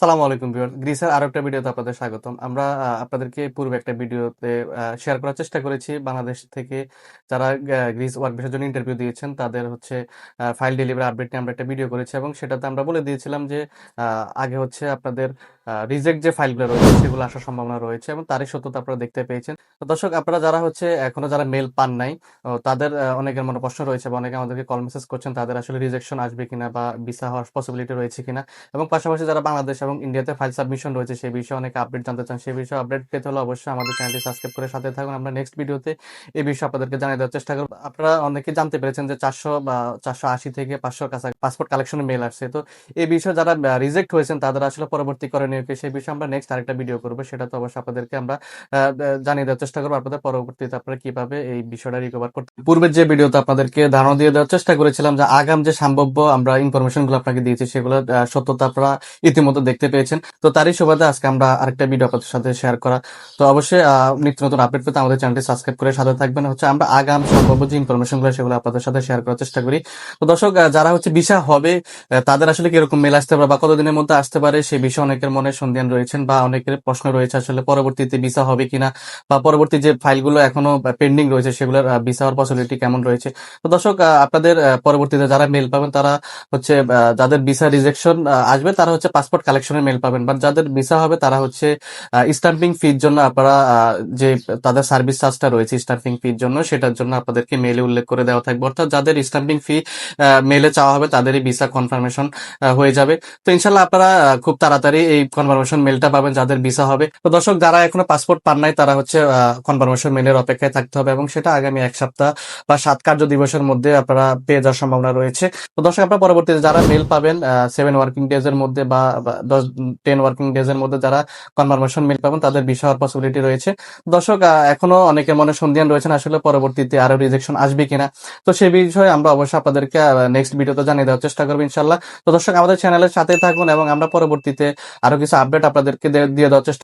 সালামু আলাইকুম ভিউয়ার গ্রিসের আরও একটা ভিডিওতে আপনাদের স্বাগতম। আমরা আপনাদেরকে পূর্বে একটা ভিডিওতে শেয়ার করার চেষ্টা করেছি। বাংলাদেশ থেকে যারা গ্রিস ওয়ার্ক ভিসার জন্য ইন্টারভিউ দিয়েছেন, তাদের হচ্ছে ফাইল ডেলিভারি আপডেট নিয়ে আমরা একটা ভিডিও করেছি এবং সেটাতে আমরা বলে দিয়েছিলাম যে আগে হচ্ছে আপনাদের রিজেক্ট যে ফাইলগুলো রয়েছে, সেগুলো আসার সম্ভাবনা রয়েছে এবং তারই সত্যতা আপনারা দেখতে পেয়েছেন। তো দর্শক, আপনারা যারা হচ্ছে এখনও যারা মেল পান নাই তাদের অনেকের মনে প্রশ্ন রয়েছে বা অনেকে আমাদেরকে কল মেসেজ করছেন, তাদের আসলে রিজেকশন আসবে কিনা বা ভিসা হওয়ার পসিবিলিটি রয়েছে কিনা। এবং পাশাপাশি যারা বাংলাদেশ এবং ইন্ডিয়াতে ফাইল সাবমিশন রয়েছে সেই বিষয়ে অনেক আপডেট জানতে চান সেই বিষয়ে আপডেট পেতে হলে অবশ্যই আমাদের চ্যানেলটি সাবস্ক্রাইব করে সাথে থাকুন। আমরা নেক্সট ভিডিওতে এই বিষয়ে আপনাদেরকে জানিয়ে দেওয়ার চেষ্টা করব। আপনারা অনেকে জানতে পেরেছেন যে চারশো বা চারশো আশি থেকে পাঁচশো কাছা পাসপোর্ট কালেকশনের মেল আসছে। তো এই বিষয়ে যারা রিজেক্ট হয়েছেন, তাদের আসলে পরবর্তী করণীয় কি? সেই বিষয়ে আমরা নেক্সট আরেকটা ভিডিও করব। সেটা তো অবশ্যই আপনাদেরকে আমরা জানিয়ে দেওয়ার চেষ্টা করব। আপনাদের পরবর্তীতে আপনারা কীভাবে এই বিষয়টা রিকভার করতে পূর্বের যে ভিডিওতে আপনাদেরকে ধারণা দিয়ে দেওয়ার চেষ্টা করেছিলাম যে আগাম যে সম্ভাব্য আমরা ইনফরমেশনগুলো আপনাকে দিয়েছি, সেগুলো সত্যতা আপনারা ইতিমধ্যে দেখতে পেয়েছেন। তো তারই সুবাদে আজকে আমরা আরেকটা ভিডিও আপনাদের সাথে শেয়ার করা। তো অবশ্যই নিত্য নতুন আপডেট পেতে আমাদের চ্যানেলটি সাবস্ক্রাইব করে সাথে থাকবেন। হচ্ছে আমরা আগাম সম্ভাব্য যে ইনফরমেশনগুলো, সেগুলো আপনাদের সাথে শেয়ার করার চেষ্টা করি। তো দর্শক যারা হচ্ছে ভিসা হবে তাদের আসলে কীরকম মেল আসতে পারে বা কতদিনের মধ্যে আসতে পারে, সেই বিষয়ে অনেকের মনে সন্ধান রয়েছেন বা অনেকের প্রশ্ন রয়েছে আসলে পরবর্তীতে ভিসা হবে কিনা বা পরবর্তী যে ফাইলগুলো এখনও পেন্ডিং রয়েছে, সেগুলোর ভিসা হওয়ার পসিবিলিটি কেমন রয়েছে। তো দর্শক আপনাদের পরবর্তীতে যারা মেল পাবেন, তারা হচ্ছে যাদের ভিসা রিজেকশন আসবে, তারা হচ্ছে পাসপোর্ট কালেকশনের মেল পাবেন। বাট যাদের ভিসা হবে, তারা হচ্ছে স্টাম্পিং ফির জন্য আপনারা যে তাদের সার্ভিস চার্জটা রয়েছে স্টাম্পিং ফির জন্য, সেটার জন্য আপনাদেরকে মেলে উল্লেখ করে দেওয়া থাকবে। অর্থাৎ যাদের স্টাম্পিং ফি মেলে চাওয়া হবে, তাদেরই ভিসা কনফার্মেশন হয়ে যাবে। তো ইনশাল্লাহ আপনারা খুব তাড়াতাড়ি এই কনফার্মেশন মেলটা পাবেন যাদের ভিসা হবে। তো দর্শক, যারা এখনও পাসপোর্ট পান নাই, তারা হচ্ছে কনফার্মেশন মেলের অপেক্ষায় থাকতে হবে এবং সেটা আগামী এক সপ্তাহ বা সাত কার্য দিবসের মধ্যে আপনারা পেয়ে যাওয়ার সম্ভাবনা রয়েছে। তো দর্শক, আপনারা পরবর্তীতে যারা মেল পাবেন সেভেন ওয়ার্কিং ডেজ এর মধ্যে বা দশ টেন ওয়ার্কিং ডেজ এর মধ্যে যারা কনফার্মেশন মেল পাবেন, তাদের বিষয় হওয়ার পসিবিলিটি রয়েছে। দর্শক এখনও অনেকের মনে সন্ধান রয়েছেন আসলে পরবর্তীতে আরও রিজেকশন আসবে কিনা। তো সেই বিষয়ে আমরা অবশ্যই আপনাদেরকে নেক্সট ভিডিওতে জানিয়ে দেওয়ার চেষ্টা করব ইনশাল্লাহ তো দর্শক, আমাদের চ্যানেলের সাথে থাকুন এবং আমরা পরবর্তীতে আরও কিছু আপডেট আপনাদেরকে দিয়ে দেওয়ার চেষ্টা